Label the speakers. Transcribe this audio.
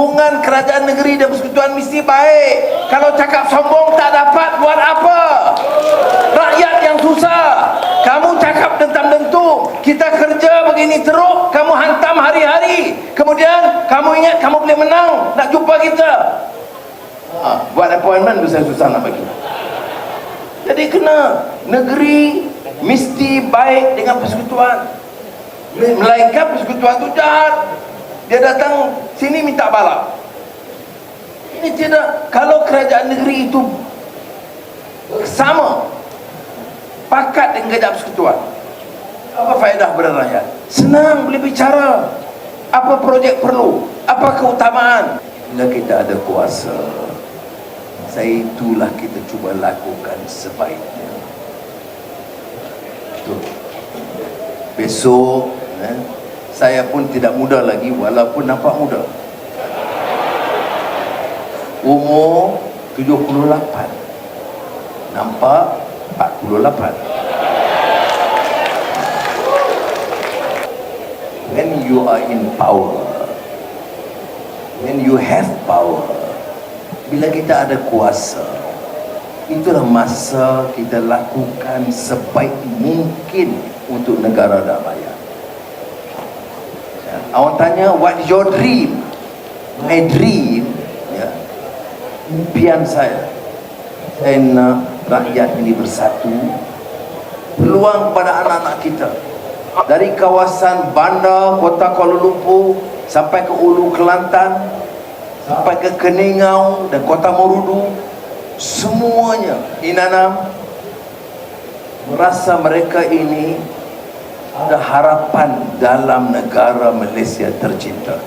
Speaker 1: hubungan kerajaan negeri dan persekutuan mesti baik. Kalau cakap sombong tak dapat. Buat apa? Rakyat yang susah. Kamu cakap dentam-dentum kita kerja begini teruk kamu hantam hari-hari. Kemudian kamu ingat kamu boleh menang. Nak jumpa kita. Ha, buat appointment susah-susah nak bagi. Jadi kena negeri mesti baik dengan persekutuan. Melainkan persekutuan tu jahat Dia datang sini minta balap Ini tidak Kalau kerajaan negeri itu Sama Pakat dengan kerajaan persekutuan Apa faedah kepada rakyat? Senang boleh bicara. Apa projek perlu? Apa keutamaan? Bila kita ada kuasa Saya itulah kita cuba lakukan sebaiknya. Betul. Besok eh, Saya pun tidak muda lagi Walaupun nampak muda. Umur 78 Nampak 48 When you are in power When you have power Bila kita ada kuasa Itulah masa kita lakukan sebaik mungkin untuk negara dan rakyat. Awak tanya, what your dream? My dream, ya, impian saya. Saya nak rakyat ini bersatu. Peluang kepada anak-anak kita. Dari kawasan bandar kota Kuala Lumpur sampai ke Ulu Kelantan, sampai ke Keningau dan kota Morudu, semuanya Inanam merasa mereka ini ada harapan dalam negara Malaysia tercinta